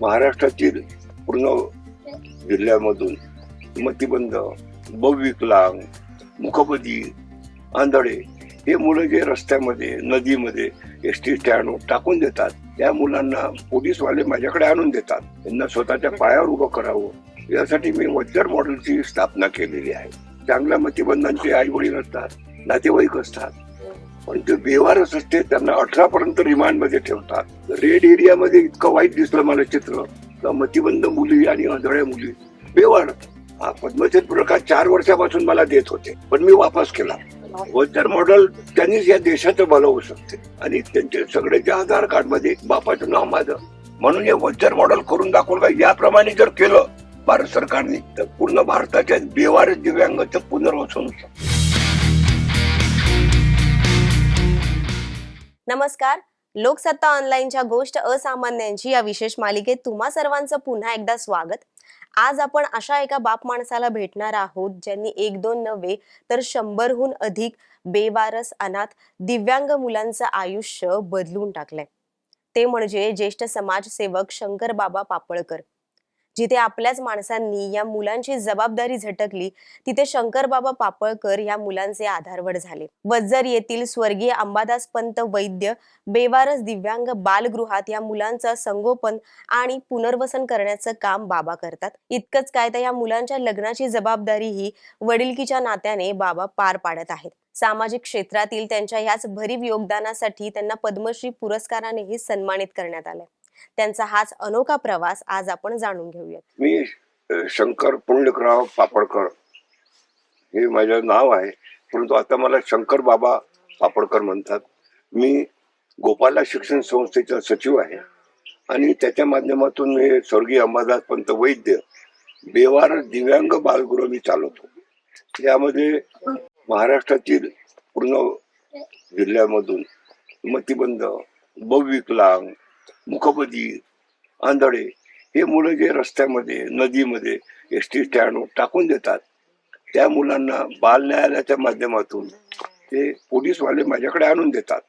महाराष्ट्रातील पूर्ण जिल्ह्यामधून मतिबंध बहुविकलांग मुखपदी आंधळे हे मुलं जे रस्त्यामध्ये नदीमध्ये एस टी स्टँड टाकून देतात त्या मुलांना पोलीसवाले माझ्याकडे आणून देतात. त्यांना स्वतःच्या पायावर उभं करावं. यासाठी मी वज्जर मॉडेलची स्थापना केलेली आहे. चांगल्या मतिबंधांचे आई वडील असतात नातेवाईक असतात. पण ते बेवारच असते त्यांना अठरा पर्यंत रिमांडमध्ये ठेवतात. रेड एरियामध्ये इतकं वाईट दिसलं मला चित्र. मतिबंद मुली आणि आंधळ्या मुली. बेवार हा पद्मश्री पुरस्कार चार वर्षापासून मला देत होते. पण मी वापस केला. वज्जर मॉडेल त्यांनीच या देशाचं भलं होऊ शकते. आणि त्यांचे सगळ्याचे आधार कार्डमध्ये बापाचं नाव माझं. म्हणून हे वज्जर मॉडेल करून दाखवलं का याप्रमाणे जर केलं भारत सरकारने तर पूर्ण भारताच्या बेवार दिव्यांगाचं पुनर्वसन होतं. नमस्कार. लोकसत्ता ऑनलाईनच्या गोष्ट असामान्यांची या विशेष मालिकेत तुम्हा सर्वांचं पुन्हा एकदा स्वागत. आज आपण अशा एका बाप माणसाला भेटणार आहोत ज्यांनी एक दोन नव्हे तर शंभरहून अधिक बेवारस अनाथ दिव्यांग मुलांचं आयुष्य बदलून टाकलंय. ते म्हणजे ज्येष्ठ समाजसेवक शंकर बाबा पापळकर. जिथे आपल्याच माणसांनी या मुलांची जबाबदारी झटकली तिथे शंकर बाबा पापळकर या मुलांचे आधारवड झाले. वज्जर येथील स्वर्गीय अंबादास पंत वैद्य बेवारस दिव्यांग बालगृहात या मुलांचं संगोपन आणि पुनर्वसन करण्याचं काम बाबा करतात. इतकंच काय तर या मुलांच्या लग्नाची जबाबदारी ही वडिलकीच्या नात्याने बाबा पार पाडत आहेत. सामाजिक क्षेत्रातील त्यांच्या याच भरीव योगदानासाठी त्यांना पद्मश्री पुरस्कारानेही सन्मानित करण्यात आलंय. त्यांचा हाच अनोखा प्रवास आज आपण जाणून घेऊयात. मी शंकर पुंडलिकराव पापडकर हे माझं नाव आहे परंतु आता मला शंकर बाबा पापडकर म्हणतात. मी गोपाला शिक्षण संस्थेचा सचिव आहे आणि त्याच्या माध्यमातून मी स्वर्गीय अंबादास पंत वैद्य बेवार दिव्यांग बालगृह मी चालवतो. यामध्ये महाराष्ट्रातील पूर्ण जिल्ह्यामधून मतिबंध बहुविकलांग मुखपदी आंधळे हे मुलं जे रस्त्यामध्ये नदीमध्ये एस टी स्टँडवर टाकून देतात त्या मुलांना बाल न्यायालयाच्या माध्यमातून ते पोलीसवाले माझ्याकडे आणून देतात.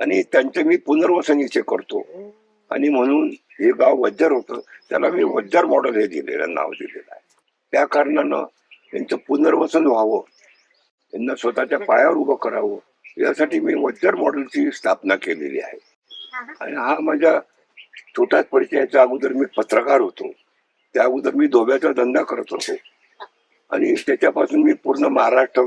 आणि त्यांचे मी पुनर्वसन इथे करतो. आणि म्हणून हे गाव वज्जर होतं त्याला मी वज्जर मॉडेल हे दिलेलं नाव दिलेलं आहे. त्या कारणानं त्यांचं पुनर्वसन व्हावं त्यांना स्वतःच्या पायावर उभं करावं यासाठी मी वज्जर मॉडेलची स्थापना केलेली आहे. आणि हा माझ्या छोट्याच परिचयाच्या अगोदर मी पत्रकार होतो. त्या अगोदर मी धोब्याचा धंदा करत होतो. आणि त्याच्यापासून मी पूर्ण महाराष्ट्र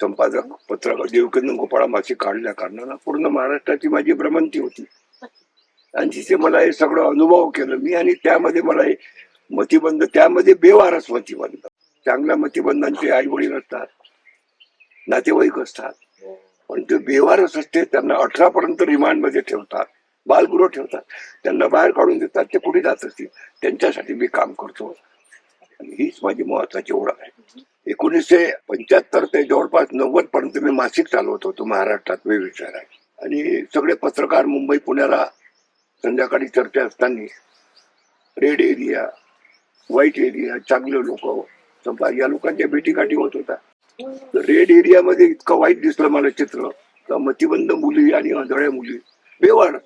संपादक पत्रकार देवकेंद्र गोपाळा मासिक काढल्या कारणानं पूर्ण महाराष्ट्राची माझी भ्रमंती होती. आणि तिथे मला हे सगळं अनुभव केलं मी आणि त्यामध्ये मला हे मतिबंध त्यामध्ये बेवारस मतिबंध. चांगल्या मतिबंधांचे आई वडील असतात नातेवाईक असतात. पण ते बेवारस असते त्यांना अठरा पर्यंत रिमांडमध्ये ठेवतात. बालगृह ठेवतात. त्यांना बाहेर काढून देतात ते कुठे जात असतील? त्यांच्यासाठी मी काम करतो. आणि हीच माझी महत्वाची ओळख आहे. एकोणीसशे पंच्याहत्तर ते जवळपास नव्वद पर्यंत मी मासिक चालवत होतो महाराष्ट्रात वेगवेगळ्या शहरात आणि सगळे पत्रकार मुंबई पुण्याला संध्याकाळी चर्चा असताना रेड एरिया व्हाईट एरिया चांगले लोक संपा या लोकांच्या भेटीगाठी होत होता. रेड एरियामध्ये इतकं वाईट दिसलं मला चित्र. का मतिबंध मुली आणि आंधळ्या मुली. बेवाड.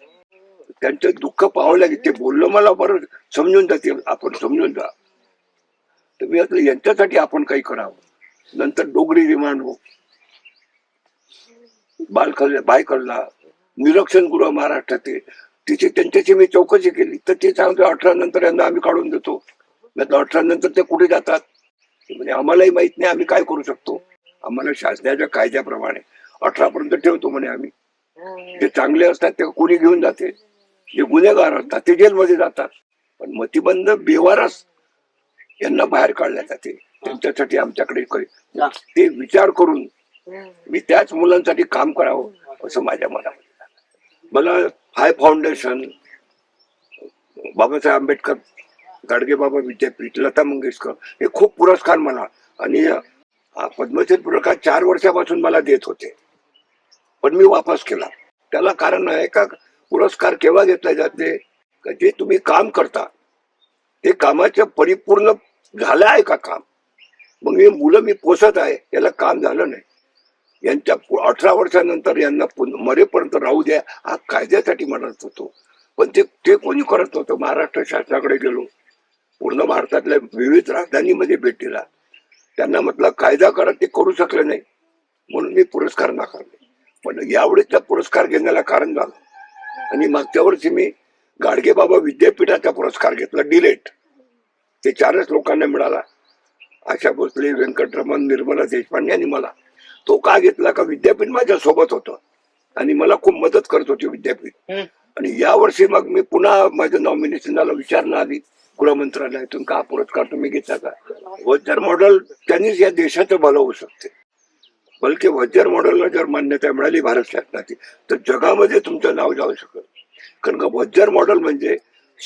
त्यांचं दुःख पाहावं लागेल. ते बोललं मला बरं. समजून जाते. आपण समजून जा. तर मी आता यांच्यासाठी आपण काही करावं. नंतर डोगरी विमान हो. बाल कल्ला बाय कल्ला गृह महाराष्ट्रात तिथे त्यांच्याशी मी चौकशी केली. तर ते सांगतो अठरा नंतर यांना आम्ही काढून देतो. म्हटलं अठरा नंतर ते कुठे जातात? म्हणजे आम्हालाही माहीत नाही आम्ही काय करू शकतो. आम्हाला शासनाच्या कायद्याप्रमाणे अठरा पर्यंत ठेवतो म्हणे आम्ही. जे चांगले असतात ते कोणी घेऊन जाते. जे गुन्हेगार असतात ते जेलमध्ये जातात. पण मतिबंध बेवारस यांना बाहेर काढल्या जाते. त्यांच्यासाठी आमच्याकडे ते विचार करून मी त्याच मुलांसाठी काम करावं असं माझ्या मनामध्ये. मला हाय फाउंडेशन बाबासाहेब आंबेडकर गाडगेबाबा विद्यापीठ लता मंगेशकर हे खूप पुरस्कार मला. आणि पद्मश्री पुरस्कार चार वर्षापासून मला देत होते. पण मी वापस केला. त्याला कारण आहे का? पुरस्कार केव्हा घेतला जाते? का जे तुम्ही काम करता ते कामाचं परिपूर्ण झालं आहे का काम? मग हे मुलं मी पोसत आहे याला काम झालं नाही. यांच्या अठरा वर्षानंतर यांना मरेपर्यंत राहू द्या हा कायद्यासाठी म्हणत होतो. पण ते ते कोणी करत नव्हतं महाराष्ट्र शासनाकडे गेलो. पूर्ण भारतातल्या विविध राजधानीमध्ये भेट दिला. त्यांना म्हटलं कायदा करा ते करू शकले नाही. म्हणून मी पुरस्कार नाकारले. पण यावेळेचा पुरस्कार घेण्याला कारण झालं. आणि मागच्या वर्षी मी गाडगे बाबा विद्यापीठाचा पुरस्कार घेतला डिलेट. ते चारच लोकांना मिळाला. आशा भोसले व्यंकटरमण निर्मला देशपांडे आणि मला तो का घेतला का विद्यापीठ माझ्या सोबत होतं. आणि मला खूप मदत करत होती विद्यापीठ. आणि या वर्षी मग मी पुन्हा माझं नॉमिनेशन झालं विचारणा आली. गृहमंत्रालयातून का पुरस्कार तुम्ही घेता का? वज्जर मॉडेल त्यांनीच या देशाचं भलं होऊ शकते. बलके वज्जर मॉडेलला जर मान्यता मिळाली भारत शासनाची तर जगामध्ये तुमचं नाव जाऊ शकत कारण का वज्जर मॉडेल म्हणजे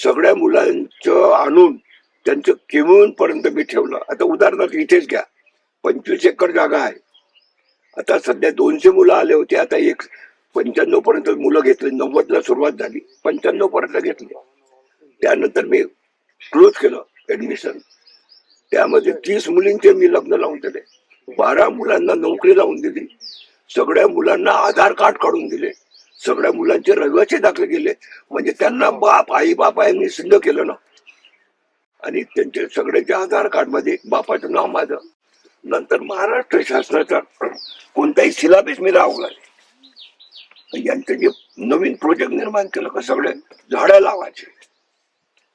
सगळ्या मुलांचं आणून त्यांचं किमून पर्यंत मी ठेवलं. आता उदाहरणार्थ इथेच घ्या. पंचवीस एकर जागा आहे. आता सध्या दोनशे मुलं आले होते. आता एक पंच्याण्णव पर्यंत मुलं घेतली. नव्वदला सुरुवात झाली. पंच्याण्णव पर्यंत घेतली. त्यानंतर मी क्लोज केलं ऍडमिशन त्यामध्ये तीस मुलींचे मी लग्न लावून दिले. बारा मुलांना नोकरी लावून दिली. सगळ्या मुलांना आधार कार्ड काढून दिले. सगळ्या मुलांचे रहिवासी दाखले गेले म्हणजे त्यांना बाप आई बाप मी सिद्ध केलं ना. आणि त्यांचे सगळ्याच्या आधार कार्डमध्ये बापाचं नाव माझं. नंतर महाराष्ट्र शासनाचा कोणताही सिलाबस मी राहू यांचं जे नवीन प्रोजेक्ट निर्माण केलं का सगळे झाडं लावायचे.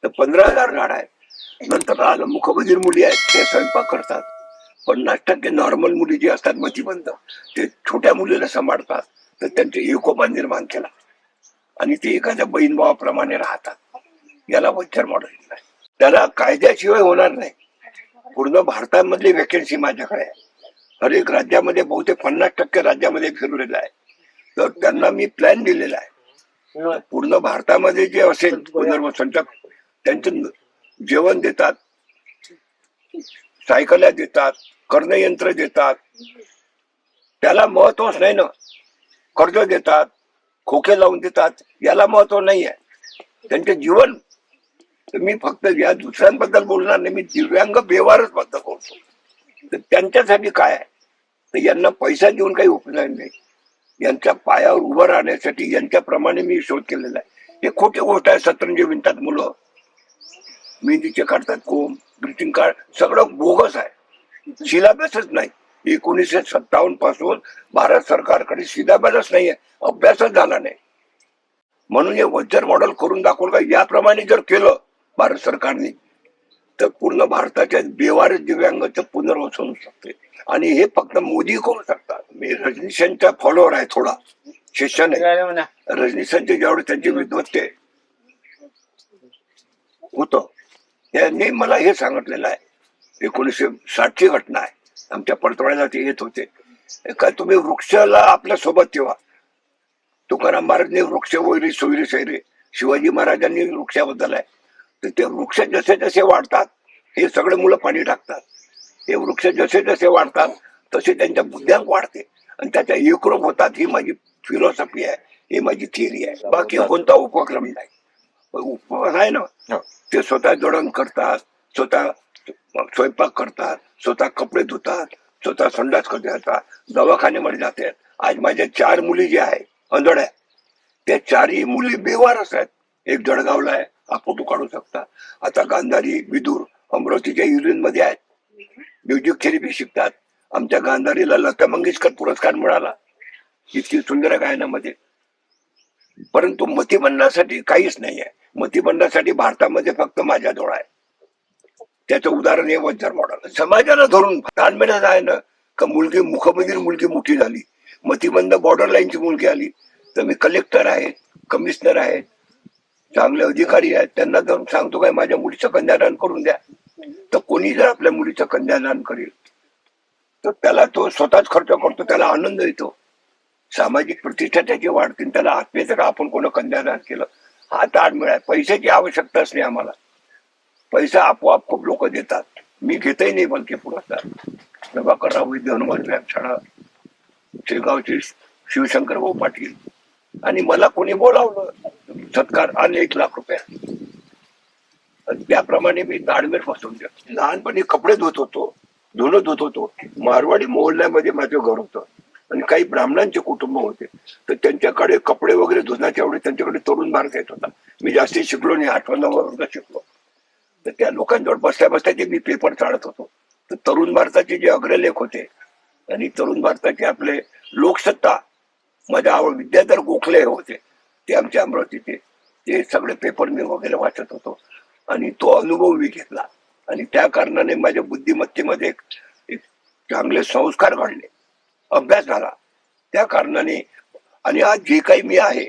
तर पंधरा हजार झाड आहे. नंतर आलं मुखबधीर मुली आहेत ते स्वयंपाक करतात. पन्नास टक्के नॉर्मल मुली जी असतात मतीबंद ते छोट्या मुलीला सांभाळतात. तर त्यांचे एकोपा निर्माण केला. आणि ते एखाद्या बहीण भावाप्रमाणे राहतात. याला वच्चर मॉडेल त्याला कायद्याशिवाय होणार नाही. पूर्ण भारतामधली वेकेन्सी माझ्याकडे आहे. हर एक राज्यामध्ये बहुतेक पन्नास टक्के राज्यामध्ये फिरलेलं आहे. तर त्यांना मी प्लॅन दिलेला आहे. पूर्ण भारतामध्ये जे असेल पुनर्वसनच्या त्यांचं जेवण देतात सायकल्या देतात कर्णयंत्र देतात. त्याला महत्वच नाही ना. कर्ज देतात खोके लावून देतात याला महत्त्व नाही आहे त्यांचे जीवन मी फक्त या दुसऱ्यांबद्दल बोलणार नाही मी दिव्यांग व्यवहारच बद्दल बोलतो तर त्यांच्यासाठी काय आहे? तर यांना पैसा देऊन काही उपयोग नाही. यांच्या पायावर उभं राहण्यासाठी यांच्याप्रमाणे मी शोध केलेला आहे. हे खोटे गोष्ट आहे सतरंजी विणतात मुलं. मेहंदीचे काढतात कोंब ग्रीटिंग कार्ड सगळं बोगस आहे. सिलेबसच नाही. एकोणीसशे सत्तावन्नपासून भारत सरकारकडे सिलेबसच नाही आहे अभ्यासच झाला नाही. म्हणून हे वज्जर मॉडेल करून दाखवलं का? याप्रमाणे जर केलं भारत सरकारने तर पूर्ण भारताच्या बेवारस दिव्यांगाचं पुनर्वसन होऊ शकते. आणि हे फक्त मोदी करू शकतात. मी रजनीशांचा फॉलोअर आहे थोडा. शिष्य नाही. रजनीशांचे जेवढे त्यांचे विद्वत्ते होत. यांनी मला हे सांगितलेलं आहे. एकोणीसशे साठची घटना आहे. आमच्या पडतोळ्याला ते येत होते. काय तुम्ही वृक्षाला आपल्यासोबत ठेवा. तुकाराम महाराजांनी वृक्ष वैरी सोयरी सैरे शिवाजी महाराजांनी वृक्षाबद्दल आहे. तर ते वृक्ष जसे जसे वाढतात हे सगळे मुलं पाणी टाकतात. हे वृक्ष जसे जसे वाढतात तसे त्यांच्या बुद्ध्यांक वाढते. आणि त्याच्या एकरूप होतात ही माझी फिलॉसॉफी आहे. ही माझी थिअरी आहे. बाकी कोणता उपक्रम नाही. उपक्रम आहे ना? ते स्वतः जडण करतात स्वतः स्वयंपाक करतात स्वतः कपडे धुतात स्वतः संडास करतात दवाखान्यामध्ये जातात आज माझ्या चार मुली ज्या आहे अंधड्या त्या चारही मुली बेवारस आहेत. एक जळगावला आहे हा फोटो काढू शकता. आता गांधारी विदूर अमरावतीच्या युनियनमध्ये आहेत. म्युझिक थेरपी शिकतात. आमच्या गांधारीला लता मंगेशकर पुरस्कार मिळाला. इतकी सुंदर गायनामध्ये. परंतु मतिबंधासाठी काहीच नाही आहे मतिमंडासाठी भारतामध्ये फक्त माझ्याजवळ आहे. त्याचं उदाहरण हे वज्जर मॉडेल समाजाला धरून ताणमेळाच आहे ना का मुलगी मुखमधील मुलगी मोठी झाली. मतिमंद बॉर्डर लाईनची मुलगी आली. तर मी कलेक्टर आहे कमिशनर आहे चांगले अधिकारी आहेत. त्यांना जाऊन सांगतो काय माझ्या मुलीचं कन्यादान करून द्या. तर कोणी जर आपल्या मुलीचं कन्यादान करेल तर त्याला तो स्वतःच खर्च करतो त्याला आनंद येतो. सामाजिक प्रतिष्ठा त्याची वाढतील त्याला आत्मीयता का आपण कोण कन्यादान केलं हा ताळमेळ आहे पैशाची आवश्यकताच नाही आम्हाला. पैसा आपोआप खूप लोक देतात. मी घेतही नाही बलके पुरस्कार प्रभाकरराव वैद्य हनुमान व्यायामशाळा शेगावचे शिवशंकर भाऊ पाटील. आणि मला कोणी बोलावलं सत्कार आणि एक लाख रुपया. त्याप्रमाणे मी ताळमेळ फसवून देतो लहानपणी कपडे धुत होतो धुणं धुत होतो. मारवाडी मोहल्ल्यामध्ये माझं घर होतं. आणि काही ब्राह्मणांचे कुटुंब होते. तर त्यांच्याकडे कपडे वगैरे धुण्याच्या एवढे त्यांच्याकडे तरुण भारत येत होता. मी जास्ती शिकलो नाही आठवण वर्ग शिकलो. तर त्या लोकांजवळ बसल्या बसल्या ते मी पेपर चाळत होतो. तर तरुण भारताचे जे अग्रलेख होते आणि तरुण भारताचे आपले लोकसत्ता माझ्या आवड विद्याधर गोखले होते ते आमच्या अमरावतीचे ते सगळे पेपर मी वगैरे वाचत होतो. आणि तो अनुभव मी घेतला. आणि त्या कारणाने माझ्या बुद्धिमत्तेमध्ये एक एक चांगले संस्कार घडले अभ्यास झाला त्या कारणाने आणि आज जे काही मी आहे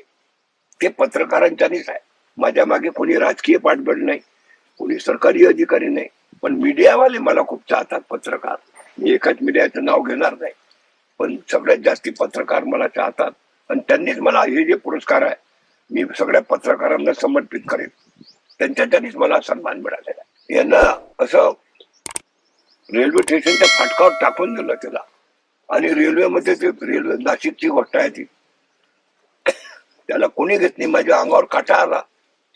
ते पत्रकारांच्यानीच आहे. माझ्या मागे कोणी राजकीय पाठबळ नाही कोणी सरकारी अधिकारी नाही पण मीडियावाले मला खूप चाहतात पत्रकार. मी एकाच मीडियाचं नाव घेणार नाही पण सगळ्यात जास्ती पत्रकार मला चाहतात. आणि त्यांनीच मला हे जे पुरस्कार आहे मी सगळ्या पत्रकारांना समर्पित करेन. त्यांच्या त्यांनीच मला सन्मान मिळालेला यांना असं रेल्वे स्टेशनच्या फाटकावर टाकून दिलं त्याला. आणि रेल्वेमध्ये ते रेल्वे नाशिकची गोष्ट आहे ती. त्याला कोणी घेत नाही माझ्या अंगावर काटा आला.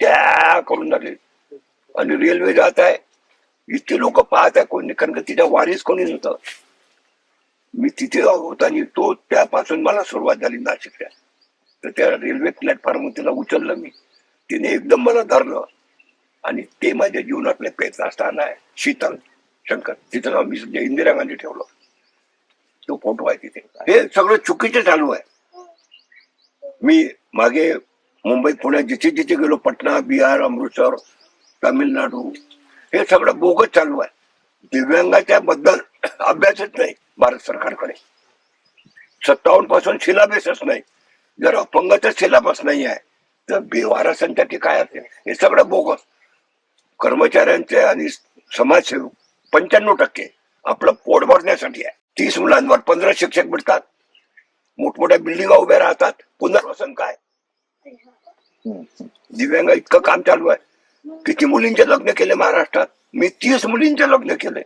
त्या करून झाले आणि रेल्वे जात आहे. इतके लोक पाहत आहे कोणी कारण का तिच्या वारीस कोणी नव्हतं. मी तिथे होता आणि तो त्यापासून मला सुरुवात झाली नाशिकच्या तर त्या रेल्वे प्लॅटफॉर्म तिला उचललं मी. तिने एकदम मला धरलं. आणि ते माझ्या जीवनातले प्रेरणास्थान आहे. शीतल शंकर. तिथं नाव मी इंदिरा गांधी ठेवलं. तो फोटो आहे तिथे? हे सगळं चुकीचं चालू आहे. मी मागे मुंबई पुण्यात जिथे जिथे गेलो पटना बिहार अमृतसर तामिळनाडू हे सगळं बोगस चालू आहे. दिव्यांगाच्या बद्दल अभ्यासच नाही भारत सरकारकडे. सत्तावन्नपासून सिलाबसच नाही. जर अपंगाचा सिलाबस नाही आहे तर बेवारसांसाठी काय असेल? हे सगळं बोगस. कर्मचाऱ्यांचे आणि समाजसेवक पंच्याण्णव टक्के आपलं पोट भरण्यासाठी आहे. तीस मुलांवर पंधरा शिक्षक मिळतात. मोठमोठ्या बिल्डिंगा उभ्या राहतात. पुनर्वसन काय? दिव्यांग इतकं काम चालू आहे. किती मुलींचे लग्न केले महाराष्ट्रात? मी तीस मुलींचे लग्न केले.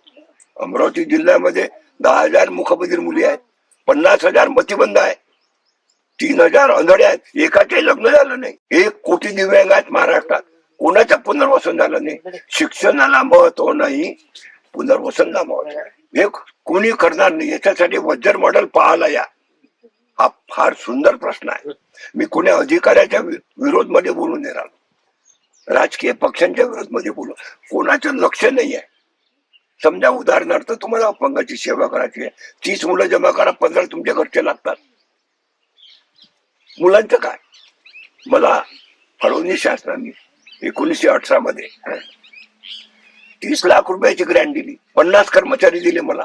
अमरावती जिल्ह्यामध्ये दहा हजार मुखबधीर मुली आहेत. पन्नास हजार मतिबंध आहे तीन हजार अंधळे आहेत. एकाचे लग्न झालं नाही. एक कोटी दिव्यांग आहेत महाराष्ट्रात. कोणाचं पुनर्वसन झालं नाही. शिक्षणाला महत्त्व नाही. पुनर्वसनला महत्त्व आहे. हे कोणी करणार नाही. याच्यासाठी वज्र मॉडेल पाहायला या. हा फार सुंदर प्रश्न आहे. मी कोणी अधिकाऱ्याच्या विरोधमध्ये बोलून येणार राजकीय पक्षांच्या विरोधमध्ये बोलू. कोणाचं लक्ष नाही आहे. समजा उदाहरणार्थ तुम्हाला अपंगाची सेवा करायची आहे. तीस मुलं जमा करा पंधरा तुमच्या घरचे लागतात. मुलांचं काय? मला फडणवीस शासनाने एकोणीसशे अठरा मध्ये तीस लाख रुपयाची ग्रँट दिली. पन्नास कर्मचारी दिले मला.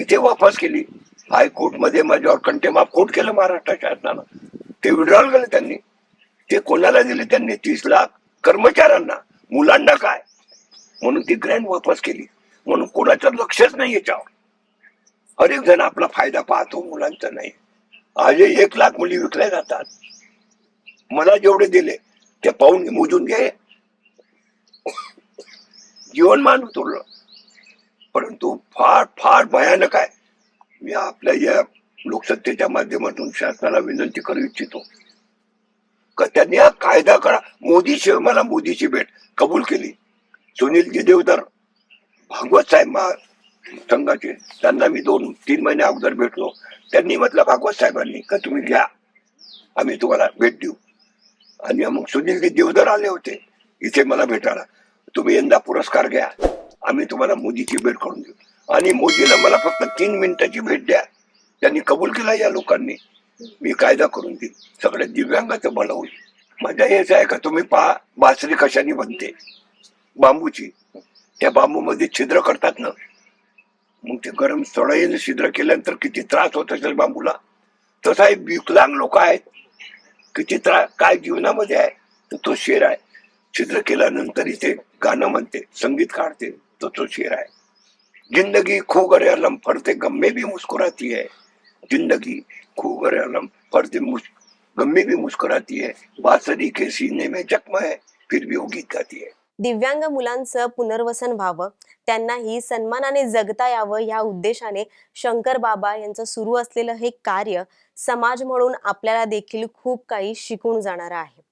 मी ते वापस केली. हायकोर्टमध्ये माझ्यावर कंटेम ऑफ कोर्ट केलं महाराष्ट्र शासनानं. ते विड्रॉल केलं त्यांनी. ते कोणाला दिले त्यांनी? तीस लाख कर्मचाऱ्यांना. मुलांना काय? म्हणून ती ग्रँड वापस केली. म्हणून कोणाचं लक्षच नाही याच्यावर. हरेक जण आपला फायदा पाहतो मुलांचा नाही. आजही एक लाख मुली विकल्या जातात. मला जेवढे दिले ते पाहून मोजून घे. जीवनमान उतरलं. परंतु फार फार भयानक आहे. मी आपल्या या लोकसत्तेच्या माध्यमातून शासनाला विनंती करू इच्छितो. का त्यांनी हा कायदा करा. मोदी मला मोदीची भेट कबूल केली. सुनीलजी देवधर भागवत साहेब संघाचे त्यांना मी दोन तीन महिने अगोदर भेटलो. त्यांनी म्हटलं भागवत साहेबांनी का तुम्ही घ्या. आम्ही तुम्हाला भेट देऊ. आणि मग सुनीलजी देवधर आले होते. इथे मला भेटायला. तुम्ही यंदा पुरस्कार घ्या. आम्ही तुम्हाला मोदीची भेट करून देऊ. आणि मोदीला मला फक्त तीन मिनिटाची भेट द्या. त्यांनी कबूल केला या लोकांनी. मी कायदा करून देईन. सगळ्या दिव्यांगाचं भलं होईल. मजा यायचं आहे का तुम्ही पहा बासरी कशाने बनते? बांबूची. त्या बांबू मध्ये छिद्र करतात ना? मग ते गरम सळईने छिद्र केल्यानंतर किती त्रास होत असेल बांबूला? तसा हे विकलांग लोक आहेत. किती त्रास काय जीवनामध्ये आहे? तो शेर आहे. छिद्र केल्यानंतर इथे गाणं म्हणते संगीत काढते. तो तो शेर है जिंदगी खो गरे अलम फरते गम्मे भी मुस्कुराती है. जिंदगी खो गरे अलम फरते गम्मे भी मुस्कुराती है. बासरी के सीने में जख्म है फिर भी वो गीत गाती है. दिव्यांग मुलांचं पुनर्वसन व्हावं त्यांनाही सन्मानाने जगता यावं या उद्देशाने शंकर बाबा यांचं सुरू असलेलं हे कार्य समाज म्हणून आपल्याला देखील खूप काही शिकून जाणार आहे.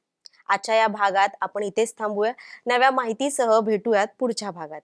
आजच्या या भागात आपण इथेच थांबूया. नव्या माहितीसह भेटूयात पुढच्या भागात.